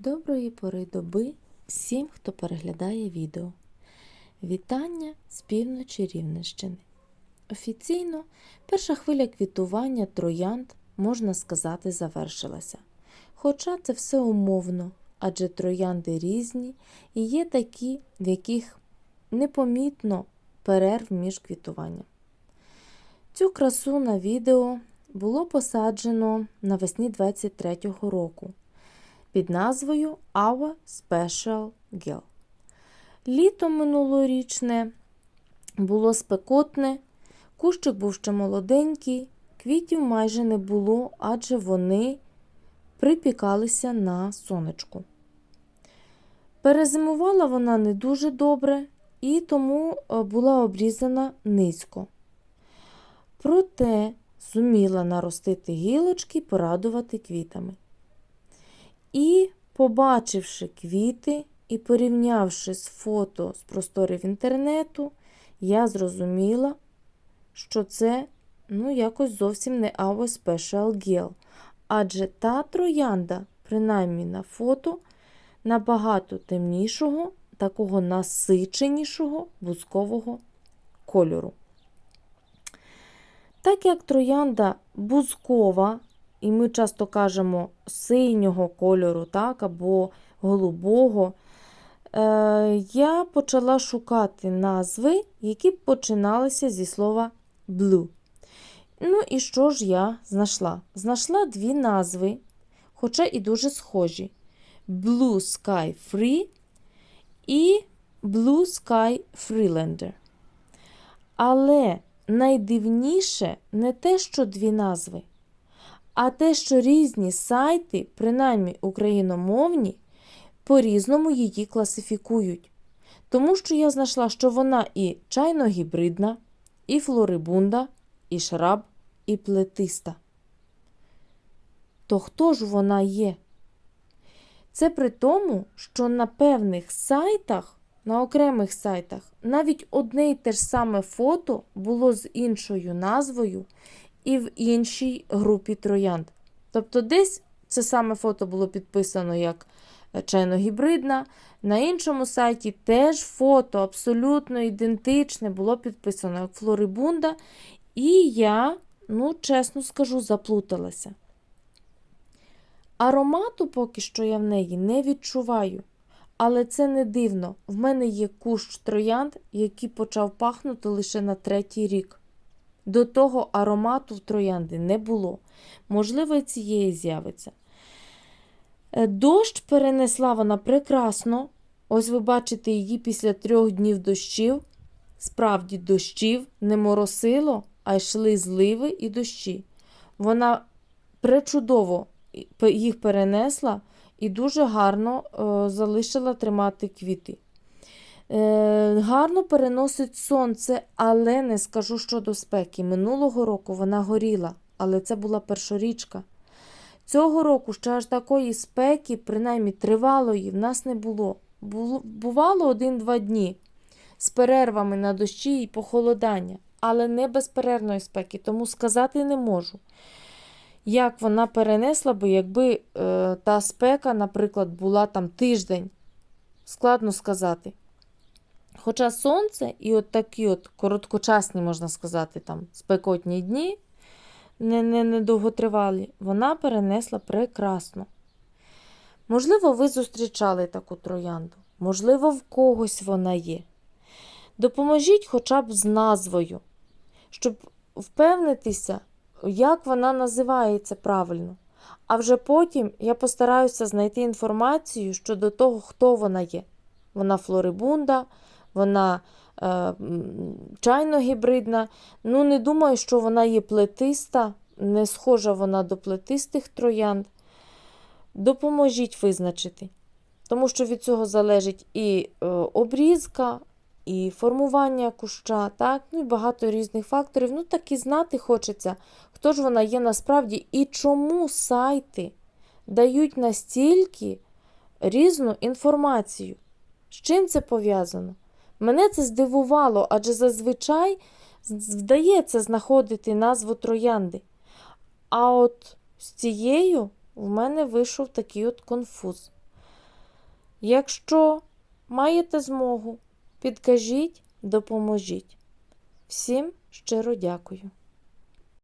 Доброї пори доби всім, хто переглядає відео. Вітання з півночі Рівненщини. Офіційно перша хвиля квітування троянд, можна сказати, завершилася. Хоча це все умовно, адже троянди різні і є такі, в яких непомітно перерв між квітуванням. Цю красу на відео було посаджено навесні 23-го року під назвою Our Special Girl. Літо минулорічне було спекотне, кущик був ще молоденький, квітів майже не було, адже вони припікалися на сонечку. Перезимувала вона не дуже добре і тому е, була обрізана низько. Проте зуміла наростити гілочки й порадувати квітами. І, побачивши квіти і порівнявши з фото з просторів інтернету, я зрозуміла, що це ну, якось зовсім не Our Special Girl. Адже та троянда, принаймні на фото, набагато темнішого, такого насиченішого бузкового кольору. Так як троянда бузкова, і ми часто кажемо синього кольору, так, або голубого, е, я почала шукати назви, які починалися зі слова blue. Ну і що ж я знайшла? Знайшла дві назви, хоча і дуже схожі: Blue Sky Free і Blue Sky Freelander. Але найдивніше не те, що дві назви, а те, що різні сайти, принаймні україномовні, по-різному її класифікують. Тому що я знайшла, що вона і чайно-гібридна, і флорибунда, і шраб, і плетиста. То хто ж вона є? Це при тому, що на певних сайтах, на окремих сайтах, навіть одне й те ж саме фото було з іншою назвою і в іншій групі троянд. Тобто, десь це саме фото було підписано як чайно-гібридна, на іншому сайті теж фото абсолютно ідентичне було підписано як флорибунда. І я, ну, чесно скажу, заплуталася. Аромату поки що я в неї не відчуваю. Але це не дивно. В мене є кущ троянд, який почав пахнути лише на третій рік. До того аромату в троянди не було. Можливо, цієї з'явиться. Е, Дощ перенесла вона прекрасно. Ось ви бачите її після трьох днів дощів. Справді, дощів не моросило, а йшли зливи і дощі. Вона пречудово їх перенесла і дуже гарно е, залишила тримати квіти. Е, гарно переносить сонце, але не скажу щодо спеки. Минулого року вона горіла, але це була першорічка. Цього року ще аж такої спеки, принаймні тривалої, в нас не було. бувало один-два дні з перервами на дощі і похолодання, але не безперервної спеки, тому сказати не можу. Як вона перенесла би, якби е, та спека, наприклад, була там тиждень, складно сказати. Хоча сонце і от такі от короткочасні, можна сказати, там спекотні дні, не, не, не вона перенесла прекрасно. Можливо, ви зустрічали таку троянду, можливо, в когось вона є. Допоможіть хоча б з назвою, щоб впевнитися, як вона називається правильно. А вже потім я постараюся знайти інформацію щодо того, хто вона є. Вона флорибунда, вона е, чайно-гібридна. Ну, не думаю, що вона є плетиста, не схожа вона до плетистих троянд. Допоможіть визначити. Тому що від цього залежить і е, обрізка, і формування куща, так? ну і багато різних факторів. Ну, так і знати хочеться, хто ж вона є насправді і чому сайти дають настільки різну інформацію. З чим це пов'язано? Мене це здивувало, адже зазвичай вдається знаходити назву троянди. А от з цією в мене вийшов такий от конфуз. Якщо маєте змогу, підкажіть, допоможіть. Всім щиро дякую.